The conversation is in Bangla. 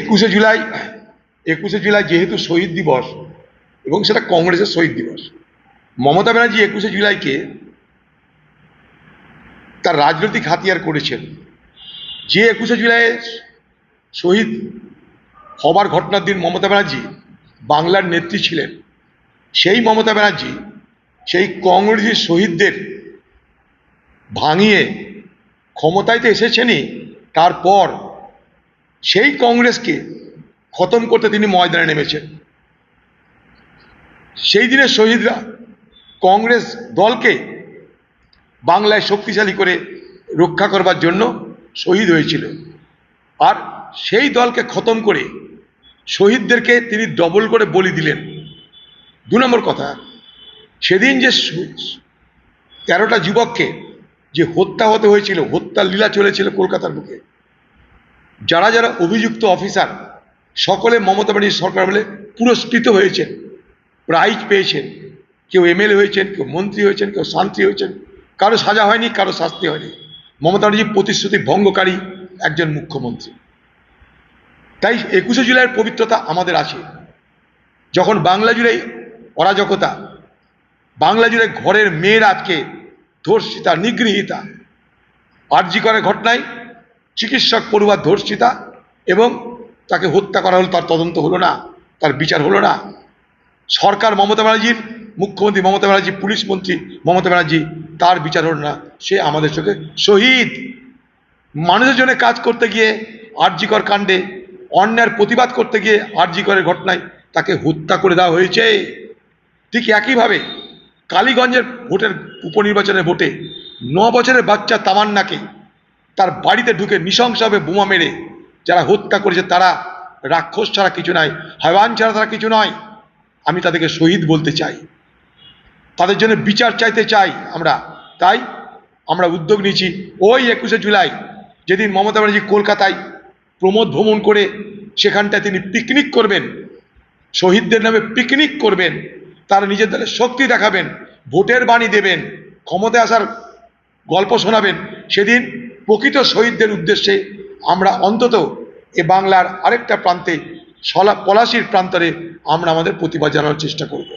একুশে জুলাই একুশে জুলাই যেহেতু শহীদ দিবস এবং সেটা কংগ্রেসের শহীদ দিবস, মমতা ব্যানার্জি একুশে জুলাইকে তার রাজনৈতিক হাতিয়ার করেছেন। যে একুশে জুলাই শহীদ হবার ঘটনার দিন মমতা ব্যানার্জি বাংলার নেত্রী ছিলেন। সেই মমতা ব্যানার্জি, সেই কংগ্রেসের শহীদদের ভাঙিয়ে ক্ষমতায় তো এসেছেনই, তারপর সেই কংগ্রেসকে খতম করতে তিনি ময়দানে নেমেছেন। সেই দিনের শহীদরা কংগ্রেস দলকে বাংলায় শক্তিশালী করে রক্ষা করবার জন্য শহীদ হয়েছিল। আর সেই দলকে খতম করে শহীদদেরকে তিনি ডবল করে বলি দিলেন। দু নম্বর কথা, সেদিন যে তেরোটা যুবককে যে হত্যা হতে হয়েছিল, হত্যার লীলা চলেছিল কলকাতার বুকে যারা যারা অভিযুক্ত অফিসার, সকলে মমতা ব্যানার্জি সরকার বলে পুরস্কৃত হয়েছেন প্রাইজ পেয়েছেন। কেউ এমএলএ হয়েছেন, কেউ মন্ত্রী হয়েছেন, কেউ শান্তি হয়েছেন। কারও সাজা হয়নি, কারও শাস্তি হয়নি। মমতা ব্যানার্জি প্রতিশ্রুতি ভঙ্গকারী একজন মুখ্যমন্ত্রী। তাই একুশে জুলাইয়ের পবিত্রতা আমাদের আছে। যখন বাংলা জুড়ে অরাজকতা, বাংলা জুড়ে ঘরের মেয়ের আজকে ধর্ষিতা, নিগৃহীতা, আর্জি করার ঘটনায় চিকিৎসক পড়ুয়ার ধর্ষিতা এবং তাকে হত্যা করা হলো, তার তদন্ত হলো না, তার বিচার হলো না। সরকার মমতা ব্যানার্জির, মুখ্যমন্ত্রী মমতা ব্যানার্জি, পুলিশ মন্ত্রী মমতা ব্যানার্জি, তার বিচার হলো না। সে আমাদের চোখে শহীদ। মানুষের জন্য কাজ করতে গিয়ে আরজিকর কাণ্ডে, অন্যায়ের প্রতিবাদ করতে গিয়ে আরজিকরের ঘটনায় তাকে হত্যা করে দেওয়া হয়েছে। ঠিক একইভাবে কালীগঞ্জের ভোটের উপনির্বাচনের ভোটে ন বছরের বাচ্চা তামান্নাকে তার বাড়িতে ঢুকে নৃশংসভাবে বোমা মেরে যারা হত্যা করেছে তারা রাক্ষস ছাড়া কিছু নয় হাইওয়ান ছাড়া তারা কিছু নয়। আমি তাদেরকে শহীদ বলতে চাই। তাদের জন্য বিচার চাইতে চাই আমরা। তাই আমরা উদ্যোগ নিয়েছি ওই একুশে জুলাই, যেদিন মমতা ব্যানার্জি কলকাতায় প্রমোদ ভ্রমণ করে সেখানটায় তিনি পিকনিক করবেন, শহীদদের নামে পিকনিক করবেন, তারা নিজের দলের শক্তি দেখাবেন, ভোটের বাণী দেবেন, ক্ষমতায় আসার গল্প শোনাবেন। সেদিন প্রকৃত শহীদদের উদ্দেশ্যে আমরা অন্তত এ বাংলার আরেকটা প্রান্তে সলা পলাশির প্রান্তরে আমরা আমাদের প্রতিবাদ জানানোর চেষ্টা করব।